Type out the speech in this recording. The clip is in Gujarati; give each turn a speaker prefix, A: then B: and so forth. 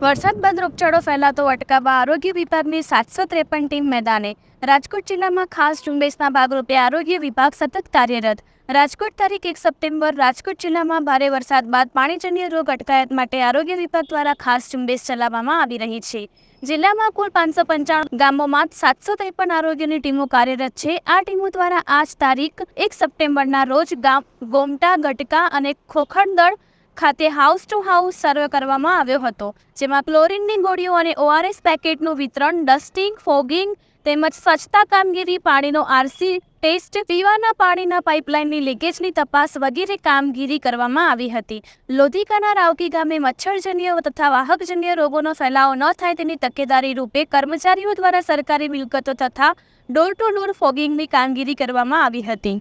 A: વરસાદ બાદ રોગચાળો ફેલાતો અટકાવવા આરોગ્ય વિભાગની સાતસો ત્રેપન ટીમ મેદાને. રાજકોટ જિલ્લામાં ખાસ ઝુંબેશના ભાગરૂપે આરોગ્ય વિભાગ સતત કાર્યરત. રાજકોટ તારીખ એક સપ્ટેમ્બર, રાજકોટ જિલ્લામાં ભારે વરસાદ બાદ પાણીજન્ય રોગ અટકાયત માટે આરોગ્ય વિભાગ દ્વારા ખાસ ઝુંબેશ ચલાવવામાં આવી રહી છે. જિલ્લામાં કુલ પાંચસો પંચાણું ગામોમાં સાતસો ત્રેપન આરોગ્યની ટીમો કાર્યરત છે. આ ટીમો દ્વારા આજ તારીખ એક સપ્ટેમ્બરના રોજ ગામ ગોમટા, ગટકા અને ખોખરદળ ખાતે હાઉસ ટુ હાઉસ સર્વે કરવામાં આવ્યો હતો, જેમાં ક્લોરીનની ગોળીઓ અને ઓઆરએસ પેકેટનું વિતરણ ડસ્ટિંગ ફોગિંગ તેમજ સ્વચ્છતા કામગીરી, પાણીનો આરસી ટેસ્ટ પીવાના પાણીના પાઇપલાઇનની લીકેજની તપાસ વગેરે કામગીરી કરવામાં આવી હતી. લોધિકાના રાવકી ગામે મચ્છરજન્ય તથા વાહકજન્ય રોગોનો ફેલાવો ન થાય તેની તકેદારી રૂપે કર્મચારીઓ દ્વારા સરકારી મિલકતો તથા ડોર ટુ ડોર ફોગિંગની કામગીરી કરવામાં આવી હતી.